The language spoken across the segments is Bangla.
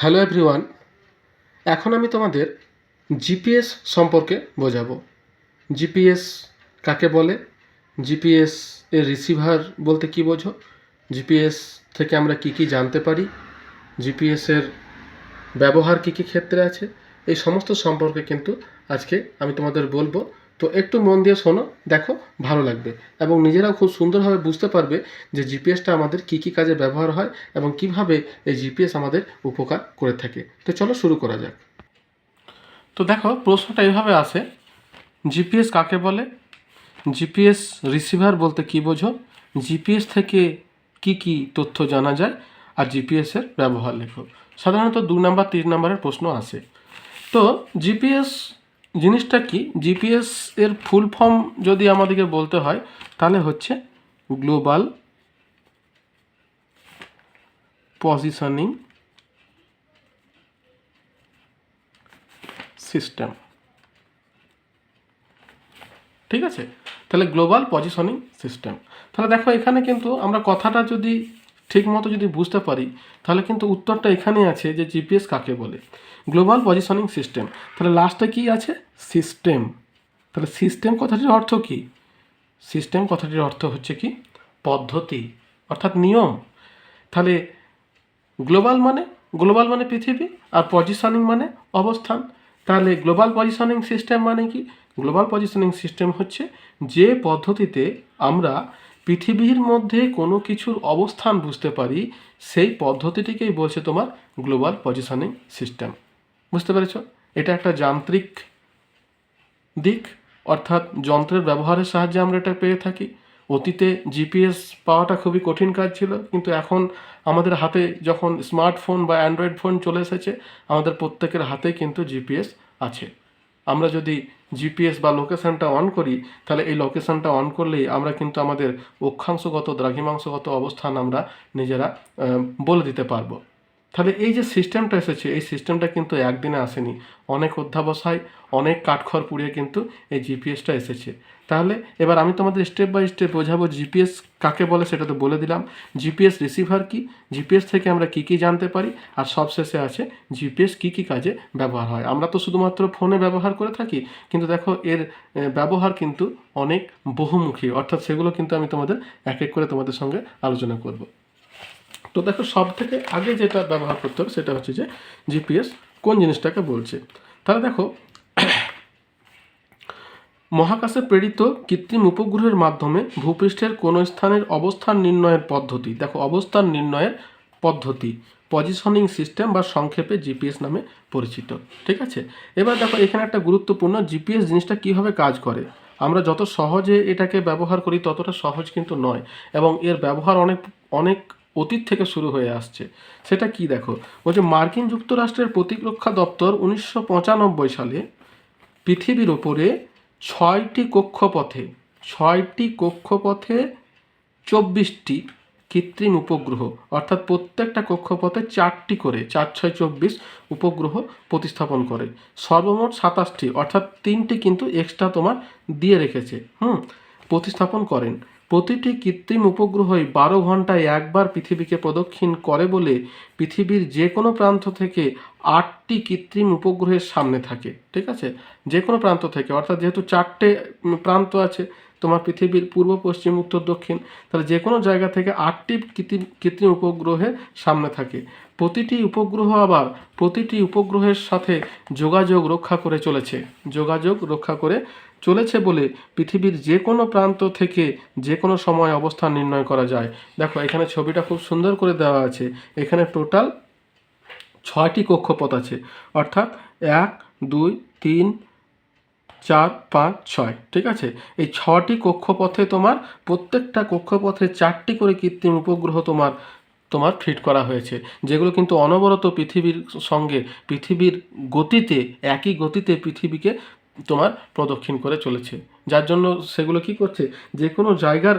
হ্যালো এভরিওয়ান, এখন আমি তোমাদের জিপিএস সম্পর্কে বোঝাবো। জিপিএস কাকে বলে? জিপিএস এর রিসিভার বলতে কী বোঝো? জিপিএস থেকে আমরা কি কি জানতে পারি? জিপিএস এর ব্যবহার কী কী ক্ষেত্রে আছে? এই সমস্ত সম্পর্কে কিন্তু আজকে আমি তোমাদের বলব। তো একটু মন দিয়ে শোনো, দেখো, ভালো লাগবে। এবং নিজেরাও খুব সুন্দরভাবে বুঝতে পারবে যে জিপিএসটা আমাদের কী কী কাজে ব্যবহার হয় এবং কীভাবে এই জিপিএস আমাদের উপকার করে থাকে। তো চলো শুরু করা যাক। তো দেখো, প্রশ্নটা এইভাবে আসে, জিপিএস কাকে বলে? জিপিএস রিসিভার বলতে কী বোঝো? জিপিএস থেকে কি কি তথ্য জানা যায়? আর জিপিএসের ব্যবহার লেখো। সাধারণত দু নাম্বার, তিন নাম্বারের প্রশ্ন আসে। তো জিপিএস জিনিসটা কি? জিপিএস এর ফুল ফর্ম যদি আমাদেরকে বলতে হয়, তাহলে হচ্ছে গ্লোবাল পজিশনিং সিস্টেম ঠিক আছে? তাহলে গ্লোবাল পজিশনিং সিস্টেম তাহলে দেখো এখানে কিন্তু আমরা কথাটা যদি ঠিক মতো যদি বুঝতে পারি, তাহলে কিন্তু উত্তরটা এখানেই আছে যে জিপিএস কাকে বলে। গ্লোবাল পজিশনিং সিস্টেম তাহলে লাস্টে কি আছে? সিস্টেম তাহলে সিস্টেম কথাটির অর্থ কি? সিস্টেম কথাটির অর্থ হচ্ছে কি? পদ্ধতি, অর্থাৎ নিয়ম। তাহলে গ্লোবাল মানে গ্লোবাল মানে পৃথিবী, আর পজিশনিং মানে অবস্থান। তাহলে গ্লোবাল পজিশনিং সিস্টেম মানে কি? গ্লোবাল পজিশনিং সিস্টেম হচ্ছে যে পদ্ধতিতে আমরা পৃথিবীর মধ্যে কোনো কিছুর অবস্থান বুঝতে পারি, সেই পদ্ধতিটিকেই বলছে তোমার গ্লোবাল পজিশনিং সিস্টেম। বুঝতে পেরেছ? এটা একটা যান্ত্রিক দিক, অর্থাৎ যন্ত্রের ব্যবহারের সাহায্যে আমরা এটা পেয়ে থাকি। অতীতে জিপিএস পাওয়াটা খুবই কঠিন কাজ ছিল, কিন্তু এখন আমাদের হাতে যখন স্মার্টফোন বা অ্যান্ড্রয়েড ফোন চলে এসেছে, আমাদের প্রত্যেকের হাতে কিন্তু জিপিএস আছে। আমরা যদি জিপিএস বা লোকেশানটা অন করি, তাহলে এই লোকেশানটা অন করলেই আমরা কিন্তু আমাদের অক্ষাংশগত দ্রাঘিমাংশগত অবস্থান আমরা নিজেরা বলে দিতে পারব। তাহলে এই যে সিস্টেমটা এসেছে, এই সিস্টেমটা কিন্তু একদিনে আসেনি। অনেক অধ্যাবসায়, অনেক কাঠখড় পুড়িয়ে কিন্তু এই জিপিএসটা এসেছে। তাহলে এবার আমি তোমাদের স্টেপ বাই স্টেপ বোঝাবো জিপিএস কাকে বলে সেটা তো বলে দিলাম। জিপিএস রিসিভার কি? জিপিএস থেকে আমরা কি কি জানতে পারি? আর সবশেষে আছে জিপিএস কি কি কাজে ব্যবহার হয়? আমরা তো শুধুমাত্র ফোনে ব্যবহার করে থাকি, কিন্তু দেখো এর ব্যবহার কিন্তু অনেক বহুমুখী। অর্থাৎ সেগুলো কিন্তু আমি তোমাদের এক এক করে তোমাদের সঙ্গে আলোচনা করব। তো দেখো সব থেকে আগে যেটা ব্যবহার করতে হবে সেটা হচ্ছে যে জিপিএস কোন জিনিসটাকে বলছে। তাহলে দেখো, মহাকাশে প্রেরিত কৃত্রিম উপগ্রহের মাধ্যমে ভূপৃষ্ঠের কোনো স্থানের অবস্থান নির্ণয়ের পদ্ধতি। দেখো, অবস্থান নির্ণয়ের পদ্ধতি, পজিশনিং সিস্টেম বা সংক্ষেপে জিপিএস নামে পরিচিত, ঠিক আছে? এবার দেখো, এখানে একটা গুরুত্বপূর্ণ জিপিএস জিনিসটা কীভাবে কাজ করে। আমরা যত সহজে এটাকে ব্যবহার করি ততটা সহজ কিন্তু নয়, এবং এর ব্যবহার অনেক অনেক অতীত থেকে শুরু হয়ে আসছে। সেটা কি দেখো? বলছে, মার্কিন যুক্তরাষ্ট্রের প্রতিরক্ষা দপ্তর উনিশশো পঁচানব্বই সালে পৃথিবীর ওপরে ছয়টি কক্ষপথে ছয়টি কক্ষপথে চব্বিশটি কৃত্রিম উপগ্রহ, অর্থাৎ প্রত্যেকটা কক্ষপথে চারটি করে, চার ছয় চব্বিশ উপগ্রহ প্রতিস্থাপন করে। সর্বমোট সাতাশটি, অর্থাৎ তিনটি কিন্তু এক্সট্রা তোমার দিয়ে রেখেছে। হুম, প্রতিস্থাপন করেন। প্রতিটি কৃত্রিম উপগ্রহই বারো ঘন্টায় একবার পৃথিবীকে প্রদক্ষিণ করে বলে পৃথিবীর যে কোনো প্রান্ত থেকে আটটি কৃত্রিম উপগ্রহের সামনে থাকে, ঠিক আছে? যে কোনো প্রান্ত থেকে, অর্থাৎ যেহেতু চারটে প্রান্ত আছে তোমার পৃথিবীর পূর্ব, পশ্চিম, উত্তর, দক্ষিণ, তাহলে যে কোনো জায়গা থেকে আটটি কৃত্রিম কৃত্রিম উপগ্রহের সামনে থাকে। প্রতিটি উপগ্রহ আবার প্রতিটি উপগ্রহের সাথে যোগাযোগ রক্ষা করে চলেছে। যোগাযোগ রক্ষা করে চলেছে বলে পৃথিবীর যে কোনো প্রান্ত থেকে যে কোনো সময় অবস্থান নির্ণয় করা যায়। দেখো, এখানে ছবিটা খুব সুন্দর করে দেওয়া আছে। এখানে টোটাল ছয়টি কক্ষপথ আছে। অর্থাৎ এক, দুই, তিন চার, পাঁচ, ছয়, ঠিক আছে? এই ছটি কক্ষপথে তোমার, প্রত্যেকটা কক্ষপথে চারটি করে কৃত্রিম উপগ্রহ তোমার তোমার ফিট করা হয়েছে। যেগুলো কিন্তু অনবরত পৃথিবীর সঙ্গে, পৃথিবীর গতিতে, একই গতিতে পৃথিবীকে তোমার প্রদক্ষিণ করে চলেছে। যার জন্য সেগুলো কি করছে? যে কোনো জায়গার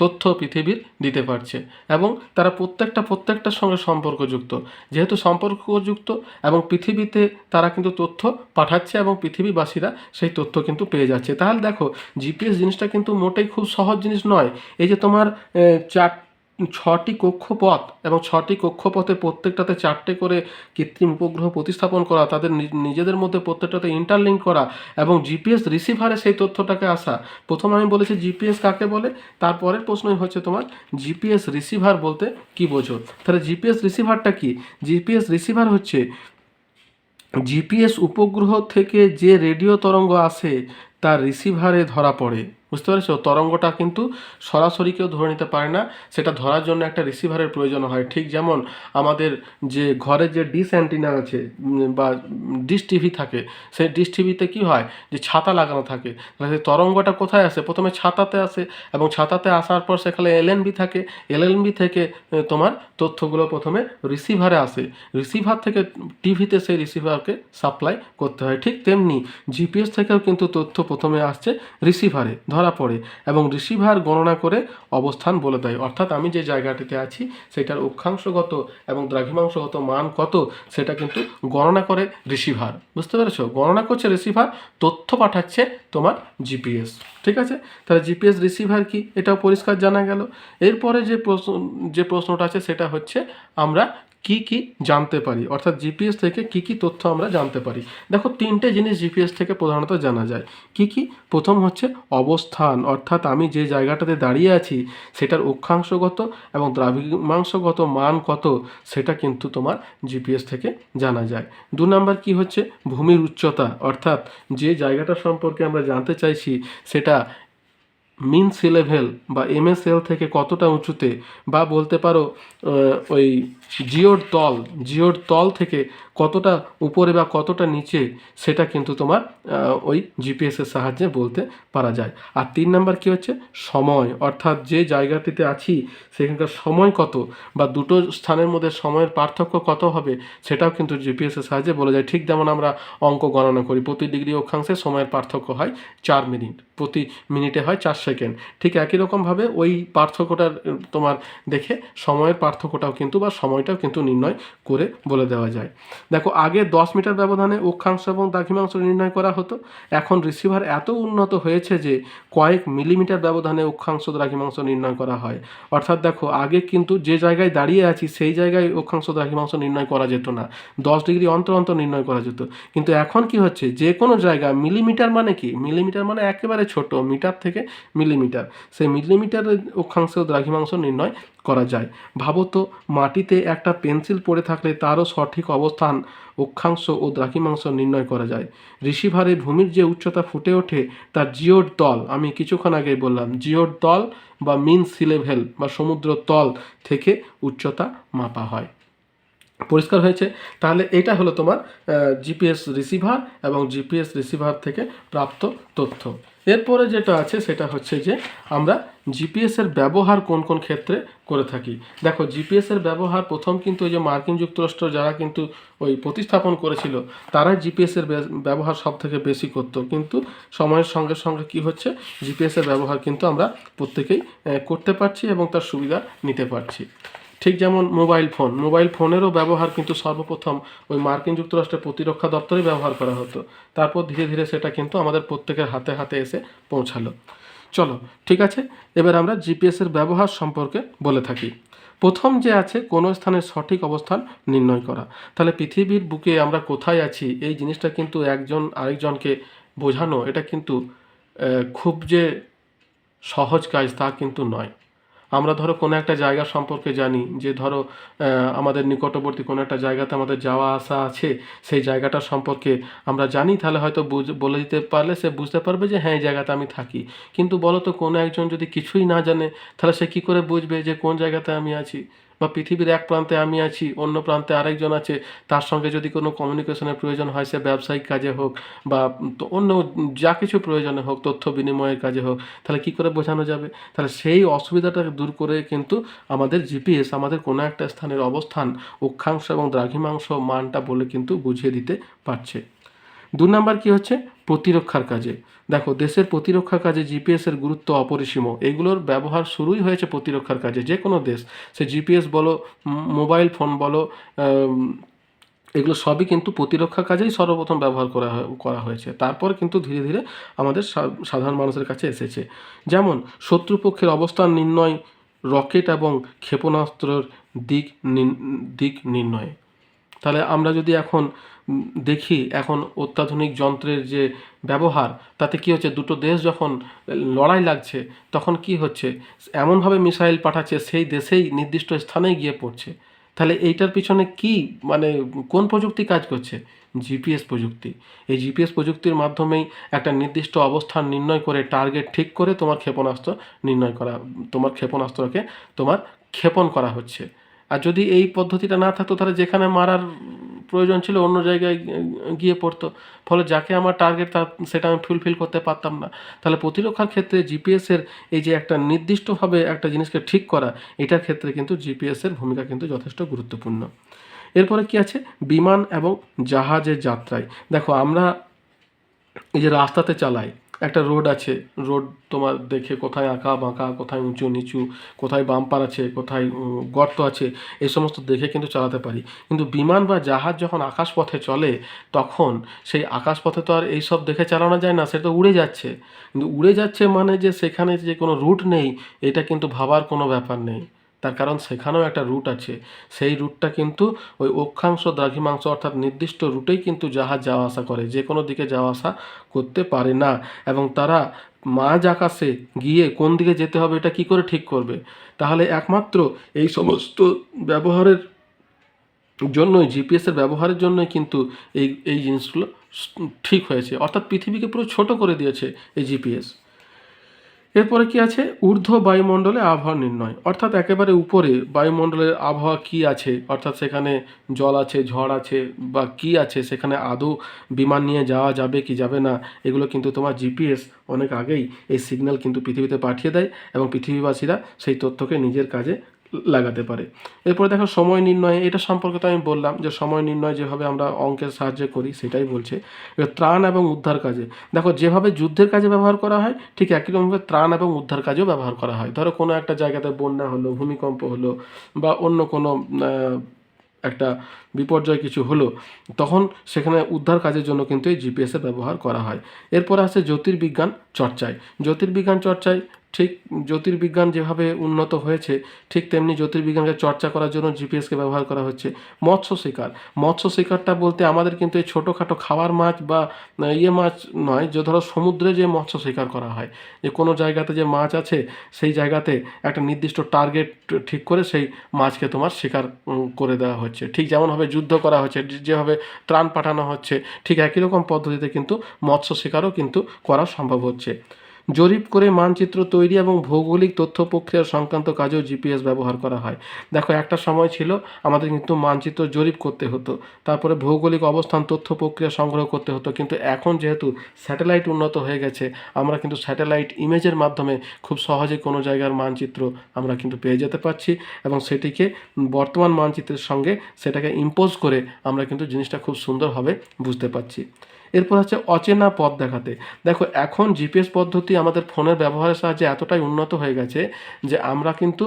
তথ্য পৃথিবীর দিতে পারছে এবং তারা প্রত্যেকটা, প্রত্যেকটার সঙ্গে সম্পর্কযুক্ত। যেহেতু সম্পর্কযুক্ত এবং পৃথিবীতে তারা কিন্তু তথ্য পাঠাচ্ছে এবং পৃথিবীবাসীরা সেই তথ্য কিন্তু পেয়ে যাচ্ছে। তাহলে দেখো জিপিএস জিনিসটা কিন্তু মোটেই খুব সহজ জিনিস নয়। এই যে তোমার চার ছটি কক্ষপথ এবং ছটি কক্ষপথে প্রত্যেকটাতে চারটে করে কৃত্রিম উপগ্রহ প্রতিস্থাপন করা, তাদের নিজেদের মধ্যে প্রত্যেকটাতে ইন্টারলিঙ্ক করা এবং জিপিএস রিসিভারে সেই তথ্যটাকে আসা। প্রথম আমি বলেছি জিপিএস কাকে বলে? তারপরের প্রশ্নই হচ্ছে তোমার জিপিএস রিসিভার বলতে কি বোঝো? তাহলে জিপিএস রিসিভারটা কি? জিপিএস রিসিভার হচ্ছে জিপিএস উপগ্রহ থেকে যে রেডিও তরঙ্গ আসে তা রিসিভারে ধরা পড়ে। বুঝতে পেরেছ? তরঙ্গটা কিন্তু সরাসরি কেউ ধরে নিতে পারে না। সেটা ধরার জন্য একটা রিসিভারের প্রয়োজন হয়। ঠিক যেমন আমাদের যে ঘরে যে ডিশ অ্যান্টিনা আছে বা ডিস টিভি থাকে, সেই ডিস টিভিতে কী হয়? যে ছাতা লাগানো থাকে। তাহলে সেই তরঙ্গটা কোথায় আসে? প্রথমে ছাতাতে আসে এবং ছাতাতে আসার পর সেখানে এলএনবি থাকে। এলএনবি থেকে তোমার তথ্যগুলো প্রথমে রিসিভারে আসে। রিসিভার থেকে টিভিতে সেই রিসিভারকে সাপ্লাই করতে হয়। ঠিক তেমনি জিপিএস থেকেও কিন্তু তথ্য প্রথমে আসছে রিসিভারে ধরা পড়ে এবং রিসিভার গণনা করে অবস্থান বলে দেয়। অর্থাৎ আমি যে জায়গাটিতে আছি, সেটার অক্ষাংশগত এবং দ্রাঘিমাংশগত মান কত, সেটা কিন্তু গণনা করে রিসিভার বুঝতে পেরেছ? গণনা করছে রিসিভার তথ্য পাঠাচ্ছে তোমার জিপিএস। ঠিক আছে? তাহলে জিপিএস রিসিভার কি? এটাও পরিষ্কার জানা গেল। এরপরে যে প্রশ্ন, যে প্রশ্নটা আছে, সেটা হচ্ছে আমরা কি কি জানতে পারি? অর্থাৎ জিপিএস থেকে কি কি তথ্য আমরা জানতে পারি? দেখো, তিনটে জিনিস জিপিএস থেকে প্রধানত জানা যায়। কি কি? প্রথম হচ্ছে অবস্থান। অর্থাৎ আমি যে জায়গাটাতে দাঁড়িয়ে আছি, সেটার অক্ষাংশগত এবং দ্রাঘিমাংশগত মান কত, সেটা কিন্তু তোমার জিপিএস থেকে জানা যায়। দু নাম্বার কি হচ্ছে? ভূমির উচ্চতা। অর্থাৎ যে জায়গাটা সম্পর্কে আমরা জানতে চাইছি, সেটা মিন সি লেভেল বা এমএসএল থেকে কতটা উঁচুতে বা বলতে পারো ওই জিওর তল জিওর তল থেকে কতটা উপরে বা কতটা নিচে সেটা কিন্তু তোমার ওই জিপিএসের সাহায্যে বলতে পারা যায়। আর তিন নাম্বার কি হচ্ছে? সময়। অর্থাৎ যে জায়গাটিতে আছি, সেখানকার সময় কত বা দুটো স্থানের মধ্যে সময়ের পার্থক্য কত হবে, সেটাও কিন্তু জিপিএসের সাহায্যে বলা যায়। ঠিক যেমন আমরা অঙ্ক গণনা করি, প্রতি ডিগ্রি অক্ষাংশে সময়ের পার্থক্য হয় চার মিনিট, প্রতি মিনিটে হয় চার সেকেন্ড। ঠিক একই রকমভাবে ওই পার্থক্যটার তোমার দেখে সময়ের পার্থক্যটাও কিন্তু বা সময়টাও কিন্তু নির্ণয় করে বলে দেওয়া যায়। দেখো, আগে দশ মিটার ব্যবধানে অক্ষাংশ এবং দ্রাঘিমাংশ নির্ণয় করা হতো। এখন রিসিভার এত উন্নত হয়েছে যে কয়েক মিলিমিটার ব্যবধানে অক্ষাংশ, দ্রাঘিমাংশ নির্ণয় করা হয়। অর্থাৎ দেখো, আগে কিন্তু যে জায়গায় দাঁড়িয়ে আছি, সেই জায়গায় অক্ষাংশ, দ্রাঘিমাংশ নির্ণয় করা যেত না। দশ ডিগ্রি অন্তর অন্তর নির্ণয় করা যেত। কিন্তু এখন কি হচ্ছে? যে কোনো জায়গা, মিলিমিটার মানে কি? মিলিমিটার মানে একেবারে ছোট, মিটার থেকে মিলিমিটার। সেই মিলিমিটারের অক্ষাংশ, দ্রাঘিমাংশ নির্ণয় করা যায়। ভাবো তো মাটিতে একটা পেন্সিল পড়ে থাকলে তারও সঠিক অবস্থান অক্ষাংশ ও দ্রাঘিমাংশ নির্ণয় করা যায়। ঋষিভারে ভূমির যে উচ্চতা ফুটে ওঠে, তার জিওর তল, আমি কিছুক্ষণ আগেই বললাম, জিওর তল বা মিন সি লেভেল বা সমুদ্র তল থেকে উচ্চতা মাপা হয়। পরিষ্কার হয়েছে? তাহলে এটা হলো তোমার জিপিএস রিসিভার এবং জিপিএস রিসিভার থেকে প্রাপ্ত তথ্য। এরপরে যেটা আছে, সেটা হচ্ছে যে আমরা জিপিএস এর ব্যবহার কোন কোন ক্ষেত্রে করে থাকি? দেখো জিপিএসের ব্যবহার প্রথম কিন্তু ওই যে মার্কিন যুক্তরাষ্ট্র যারা কিন্তু ওই প্রতিস্থাপন করেছিল, তারাই জিপিএসের ব্যবহার সব থেকে বেশি করতো। কিন্তু সময়ের সঙ্গে সঙ্গে কি হচ্ছে? জিপিএসের ব্যবহার কিন্তু আমরা প্রত্যেকেই করতে পারছি এবং তার সুবিধা নিতে পারছি। ঠিক যেমন মোবাইল ফোন, মোবাইল ফোনেরও ব্যবহার কিন্তু সর্বপ্রথম ওই মার্কিন যুক্তরাষ্ট্রের প্রতিরক্ষা দপ্তরে ব্যবহার করা হতো। তারপর ধীরে ধীরে সেটা কিন্তু আমাদের প্রত্যেকের হাতে হাতে এসে পৌঁছালো। চলো, ঠিক আছে? এবার আমরা জিপিএসের ব্যবহার সম্পর্কে বলে থাকি। প্রথম যে আছে, কোনো স্থানের সঠিক অবস্থান নির্ণয় করা। তাহলে পৃথিবীর বুকে আমরা কোথায় আছি, এই জিনিসটা কিন্তু একজন আরেকজনকে বোঝানো, এটা কিন্তু খুব যে সহজ কাজ তা কিন্তু নয়। আমরা ধরো কোনো একটা জায়গা সম্পর্কে জানি যে ধরো আমাদের নিকটবর্তী কোনো একটা জায়গাতে আমাদের যাওয়া আসা আছে, সেই জায়গাটা সম্পর্কে আমরা জানি, তাহলে হয়তো বলে দিতে পারলে সে বুঝতে পারবে যে হ্যাঁ এই জায়গাতে আমি থাকি। কিন্তু বলো তো কোনো একজন যদি কিছুই না জানে, তাহলে সে কী করে বুঝবে যে কোন জায়গাতে আমি আছি? বা পৃথিবীর এক প্রান্তে আমি আছি, অন্য প্রান্তে আরেকজন আছে, তার সঙ্গে যদি কোনো কমিউনিকেশনের প্রয়োজন হয়, সে ব্যবসায়িক কাজে হোক বা অন্য যা কিছু প্রয়োজনে হোক, তথ্য বিনিময়ের কাজে হোক, তাহলে কি করে বোঝানো যাবে? তাহলে সেই অসুবিধাটা দূর করে কিন্তু আমাদের জিপিএস আমাদের কোনো একটা স্থানের অবস্থান, অক্ষাংশ এবং দ্রাঘিমাংশ মানটা বলে কিন্তু বুঝিয়ে দিতে পারছে। দু নাম্বার কি হচ্ছে? প্রতিরক্ষার কাজে। দেখো, দেশের প্রতিরক্ষার কাজে জিপিএস এর গুরুত্ব অপরিসীম। এগুলোর ব্যবহার শুরুই হয়েছে প্রতিরক্ষার কাজে যে কোনো দেশ। সে জিপিএস বলো মোবাইল ফোন বলো এগুলো সবই কিন্তু প্রতিরক্ষা কাজেই সর্বপ্রথম ব্যবহার করা করা হয়েছে। তারপর কিন্তু ধীরে ধীরে আমাদের সাধারণ মানুষের কাছে এসেছে। যেমন, শত্রুপক্ষের অবস্থান নির্ণয়, রকেট এবং ক্ষেপণাস্ত্রের দিক দিক নির্ণয়ে। তাহলে আমরা যদি এখন দেখি এখন অত্যাধুনিক যন্ত্রের যে ব্যবহার, তাতে কি হচ্ছে? দুটো দেশ যখন লড়াই লাগছে, তখন কি হচ্ছে? এমনভাবে মিসাইল পাঠাচ্ছে, সেই দেশেই নির্দিষ্ট স্থানে গিয়ে পড়ছে। তাহলে এইটার পিছনে কি মানে কোন প্রযুক্তি কাজ করছে? জিপিএস প্রযুক্তি। এই জিপিএস প্রযুক্তির মাধ্যমেই একটা নির্দিষ্ট অবস্থান নির্ণয় করে, টার্গেট ঠিক করে তোমার ক্ষেপণাস্ত্র নির্ণয় করা, তোমার ক্ষেপণাস্ত্রকে তোমার ক্ষেপণ করা হচ্ছে। আর যদি এই পদ্ধতিটা না থাকতো, তাহলে যেখানে মারার প্রয়োজন ছিল অন্য জায়গায় গিয়ে পড়তো। ফলে যাকে আমার টার্গেট তা, সেটা আমি ফুলফিল করতে পারতাম না। তাহলে প্রতিরক্ষার ক্ষেত্রে জিপিএসের এই যে একটা নির্দিষ্টভাবে একটা জিনিসকে ঠিক করা, এটার ক্ষেত্রে কিন্তু জিপিএসের ভূমিকা কিন্তু যথেষ্ট গুরুত্বপূর্ণ। এরপরে কি আছে? বিমান এবং জাহাজের যাত্রায়। দেখো, আমরা এই যে রাস্তাতে চালাই একটা রোড আছে, রোড তোমার দেখে কোথায় আঁকা বাঁকা, কোথায় উঁচু নিচু, কোথায় বাম্পার আছে, কোথায় গর্ত আছে, এই সমস্ত দেখে কিন্তু চালাতে পারি। কিন্তু বিমান বা জাহাজ যখন আকাশপথে চলে, তখন সেই আকাশপথে তো আর এইসব দেখে চালানো যায় না, সেটা উড়ে যাচ্ছে। কিন্তু উড়ে যাচ্ছে মানে যে সেখানে যে কোনো রুট নেই, এটা কিন্তু ভাবার কোনো ব্যাপার নেই। তার কারণ সেখানেও একটা রুট আছে। সেই রুটটা কিন্তু ওই অক্ষাংশ দ্রাঘিমাংশ অর্থাৎ নির্দিষ্ট রুটেই কিন্তু জাহাজ যাওয়া আসা করে। যে কোনো দিকে যাওয়া আসা করতে পারে না। এবং তারা মাঝ আকাশে গিয়ে কোন দিকে যেতে হবে এটা কি করে ঠিক করবে? তাহলে একমাত্র এই সমস্ত ব্যবহারের জন্যই জিপিএসের ব্যবহারের জন্যই কিন্তু এই এই জিনিসগুলো ঠিক হয়েছে। অর্থাৎ পৃথিবীকে পুরো ছোট করে দিয়েছে এই জিপিএস এরপরে কি আছে? ঊর্ধ্ব বায়ুমণ্ডলে আবহাওয়া নির্ণয়। অর্থাৎ একেবারে উপরে বায়ুমণ্ডলের আবহাওয়া কি আছে? অর্থাৎ সেখানে জল আছে, ঝড় আছে, বা কি আছে? সেখানে আদৌ বিমান নিয়ে যাওয়া যাবে কি যাবে না? এগুলো কিন্তু তোমার জিপিএস অনেক আগেই এই সিগন্যাল কিন্তু পৃথিবীতে পাঠিয়ে দেয় এবং পৃথিবীবাসীরা সেই তথ্যকে নিজের কাজে লাগাতে পারে। এরপরে দেখো সময় নির্ণয়, এটা সম্পর্কে তো আমি বললাম যে সময় নির্ণয় যেভাবে আমরা অঙ্কের সাহায্যে করি, সেটাই বলছে। ত্রাণ এবং উদ্ধার কাজে। দেখো যেভাবে যুদ্ধের কাজে ব্যবহার করা হয়, ঠিক একই রকমভাবে ত্রাণ এবং উদ্ধার কাজেও ব্যবহার করা হয়। ধরো কোনো একটা জায়গাতে বন্যা হলো, ভূমিকম্প হলো, বা অন্য কোনো একটা বিপর্যয় কিছু হলো, তখন সেখানে উদ্ধার কাজের জন্য কিন্তু এই জিপিএসের ব্যবহার করা হয়। এরপরে আছে জ্যোতির্বিজ্ঞান চর্চায়। জ্যোতির্বিজ্ঞান চর্চায় ঠিক জ্যোতির্বিজ্ঞান যেভাবে উন্নত হয়েছে, ঠিক তেমনি জ্যোতির্বিজ্ঞানকে চর্চা করার জন্য জিপিএসকে ব্যবহার করা হচ্ছে। মৎস্য শিকার। মৎস্য শিকারটা বলতে আমাদের কিন্তু এই ছোটোখাটো খাওয়ার মাছ বা ইয়ে মাছ নয়, যে ধরো সমুদ্রে যে মৎস্য শিকার করা হয়। যে কোনো জায়গাতে যে মাছ আছে, সেই জায়গাতে একটা নির্দিষ্ট টার্গেট ঠিক করে সেই মাছকে তোমার শিকার করে দেওয়া হচ্ছে। ঠিক যেমনভাবে যুদ্ধ করা হচ্ছে যেভাবে ত্রাণ পাঠানো হচ্ছে, ঠিক একই রকম পদ্ধতিতে কিন্তু মৎস্য শিকারও কিন্তু করা সম্ভব হচ্ছে। জরিপ করে মানচিত্র তৈরি এবং ভৌগোলিক তথ্য প্রক্রিয়া সংক্রান্ত কাজেও জিপিএস ব্যবহার করা হয়। দেখো, একটা সময় ছিল আমাদের কিন্তু মানচিত্র জরিপ করতে হতো, তারপরে ভৌগোলিক অবস্থান, তথ্য প্রক্রিয়া সংগ্রহ করতে হতো। কিন্তু এখন যেহেতু স্যাটেলাইট উন্নত হয়ে গেছে, আমরা কিন্তু স্যাটেলাইট ইমেজের মাধ্যমে খুব সহজে কোনো জায়গার মানচিত্র আমরা কিন্তু পেয়ে যেতে পারছি এবং সেটিকে বর্তমান মানচিত্রের সঙ্গে সেটাকে ইম্পোজ করে আমরা কিন্তু জিনিসটা খুব সুন্দরভাবে বুঝতে পারছি। এরপর হচ্ছে অচেনা পথ দেখাতে। দেখো, এখন জিপিএস পদ্ধতি আমাদের ফোনের ব্যবহারের সাহায্যে এতটাই উন্নত হয়ে গেছে যে আমরা কিন্তু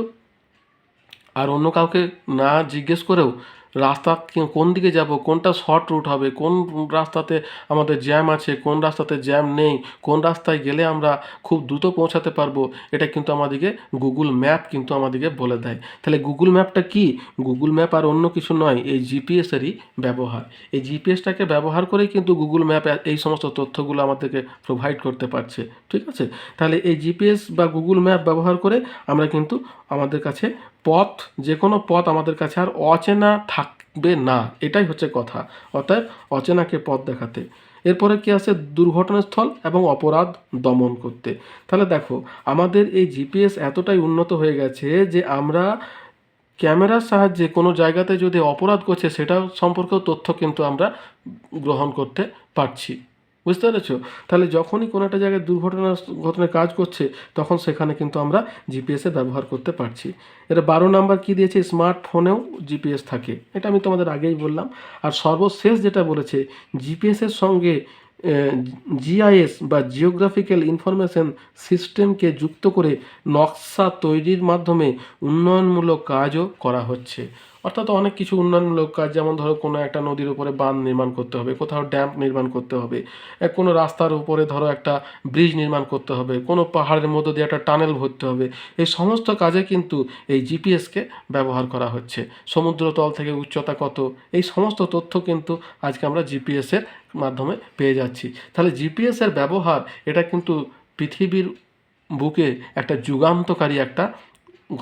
আর অন্য কাউকে না জিজ্ঞেস করেও রাস্তা কোন দিকে যাব, কোনটা শর্ট রুট হবে, কোন রাস্তাতে আমাদের জ্যাম আছে, কোন রাস্তাতে জ্যাম নেই, কোন রাস্তায় গেলে আমরা খুব দ্রুত পৌঁছাতে পারব, এটা কিন্তু আমাদেরকে গুগল ম্যাপ কিন্তু আমাদেরকে বলে দেয়। তাহলে গুগল ম্যাপটা কি? গুগল ম্যাপ আর অন্য কিছু নয়, এই জিপিএসেরই ব্যবহার। এই জিপিএসটাকে ব্যবহার করেই কিন্তু গুগল ম্যাপ এই সমস্ত তথ্যগুলো আমাদেরকে প্রোভাইড করতে পারছে, ঠিক আছে? তাহলে এই জিপিএস বা গুগল ম্যাপ ব্যবহার করে আমরা কিন্তু আমাদের কাছে পথ যে কোনো পথ আমাদের কাছে আর অচেনা থাকবে না। এটাই হচ্ছে কথা। অর্থাৎ অচেনাকে পথ দেখাতে। এরপরে কি আছে? দুর্ঘটনাস্থল এবং অপরাধ দমন করতে। তাহলে দেখো, আমাদের এই জিপিএস এতটাই উন্নত হয়ে গেছে যে আমরা ক্যামেরার সাহায্যে কোনো জায়গাতে যদি অপরাধ করছে সেটা সম্পর্কেও তথ্য কিন্তু আমরা গ্রহণ করতে পারছি। বুঝতে পেরেছ? তাহলে যখনই কোনো একটা জায়গায় দুর্ঘটনা ঘটনায় কাজ করছে, তখন সেখানে কিন্তু আমরা জিপিএসের ব্যবহার করতে পারছি। এটা বারো নাম্বার কি দিয়েছে? স্মার্টফোনেও জিপিএস থাকে। এটা আমি তোমাদের আগেই বললাম। আর সর্বশেষ যেটা বলেছে জিপিএসের সঙ্গে জিআইএস বা জিওগ্রাফিক্যাল ইনফরমেশন সিস্টেমকে যুক্ত করে নকশা তৈরির মাধ্যমে উন্নয়নমূলক কাজও করা হচ্ছে। অর্থাৎ অনেক কিছু উন্নয়নমূলক কাজ, যেমন ধরো কোনো একটা নদীর উপরে বাঁধ নির্মাণ করতে হবে, কোথাও ড্যাম নির্মাণ করতে হবে কোনো রাস্তার উপরে ধরো একটা ব্রিজ নির্মাণ করতে হবে, কোনো পাহাড়ের মধ্য দিয়ে একটা টানেল ভরতে হবে, এই সমস্ত কাজে কিন্তু এই জিপিএসকে ব্যবহার করা হচ্ছে। সমুদ্রতল থেকে উচ্চতা কত, এই সমস্ত তথ্য কিন্তু আজকে আমরা জিপিএসের মাধ্যমে পেয়ে যাচ্ছি। তাহলে জিপিএসের ব্যবহার, এটা কিন্তু পৃথিবীর বুকে একটা যুগান্তকারী একটা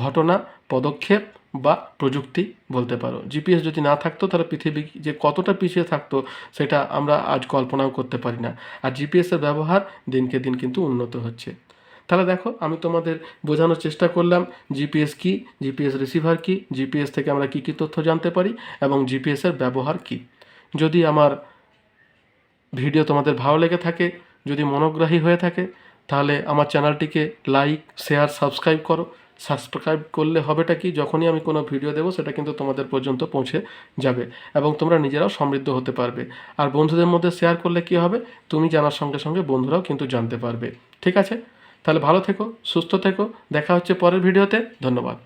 ঘটনা, পদক্ষেপ বা প্রযুক্তি বলতে পারো। জিপিএস যদি না থাকতো, তাহলে পৃথিবী যে কতটা পিছিয়ে থাকতো, সেটা আমরা আজ কল্পনাও করতে পারি না। আর জিপিএসের ব্যবহার দিনকে দিন কিন্তু উন্নত হচ্ছে। তাহলে দেখো, আমি তোমাদের বোঝানোর চেষ্টা করলাম জিপিএস কি জিপিএস রিসিভার কি জিপিএস থেকে আমরা কী কী তথ্য জানতে পারি এবং জিপিএসের ব্যবহার কি। যদি আমার ভিডিও তোমাদের ভালো লেগে থাকে, যদি মনোগ্রাহী হয়ে থাকে, তাহলে আমার চ্যানেলটিকে লাইক শেয়ার সাবস্ক্রাইব করো। সাবস্ক্রাইব করলে হবেটা কি? যখনই আমি কোনো ভিডিও দেবো, সেটা কিন্তু তোমাদের পর্যন্ত পৌঁছে যাবে এবং তোমরা নিজেরাও সমৃদ্ধ হতে পারবে। আর বন্ধুদের মধ্যে শেয়ার করলে কি হবে? তুমি জানার সঙ্গে সঙ্গে বন্ধুরাও কিন্তু জানতে পারবে। ঠিক আছে? তাহলে ভালো থেকো, সুস্থ থেকো। দেখা হচ্ছে পরের ভিডিওতে ধন্যবাদ।